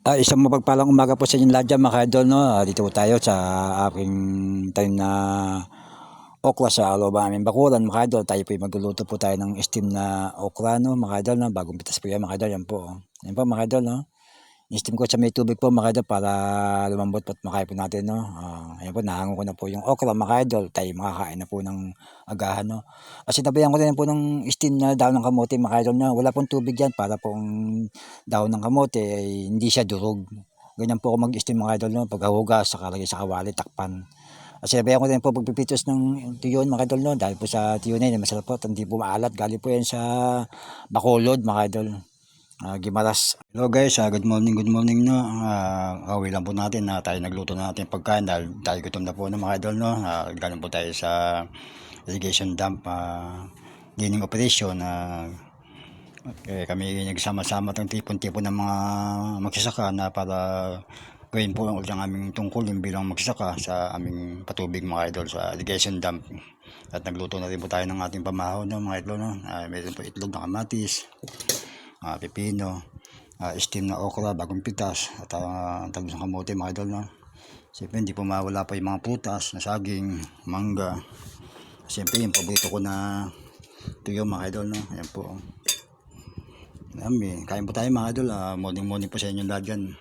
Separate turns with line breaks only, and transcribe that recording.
Ah, isang mapagpalang umaga po sa inyong lahat dyan mga idol, no? Ah, Dito po tayo sa aking tanim na okra sa ng aming bakuran mga idol. Tayo po magluluto po tayo ng steam na okra, no? Mga idol, no? Bagong pitas po yan mga idol, yan po. oh. Yan po mga idol, no? Steam ko sa may tubig po mga idol para lumambot po at makain po natin, no? Ah, ayan po, nahango ko na po yung okra mga idol. Tayo makakain na po ng agahan, no? Kasi nabayan ko na po ng steam na daon ng kamote mga idol, no? Wala pong tubig yan para pong daon ng kamote ay hindi siya durog. Ganyan po ako mag-steam mga idol no, paghahugas, saka lagay sa kawali, takpan. Kasi sabihan ko din po pagpipitos ng tuyon mga idol no, dahil po sa tuyon na yun, masarap po, at hindi po maalat, galing po yan sa Bacolod mga idol. Ah, Gimaras. Hello guys, ah, good morning, good morning no. Uh, away lang po natin na tayo nagluto na natin pagkain dahil tayo gutom na po no mga idol no. Ah, galing po tayo sa irrigation dam uh, cleaning operation na eh, kami nagsama-sama ng tipon-tipon ng mga magsasaka na para gawin po ang ang aming tungkulin bilang magsasaka sa aming patubig mga idol sa irrigation dam. At nagluto na rin po tayo ng ating pamahaw no, mga idol. No? Ah, meron po itlog na kamatis, ah, pipino, ah, steam na okra, bagong pitas, at uh, tagos ng kamote mga idol. No? Siyempre hindi po mawala pa yung mga putas na saging, mangga. Siyempre yung paborito ko na tuyo mga idol. No? Ayan po. Dami. Kain po tayo mga idol. Ah, morning morning po sa inyo lahat dyan.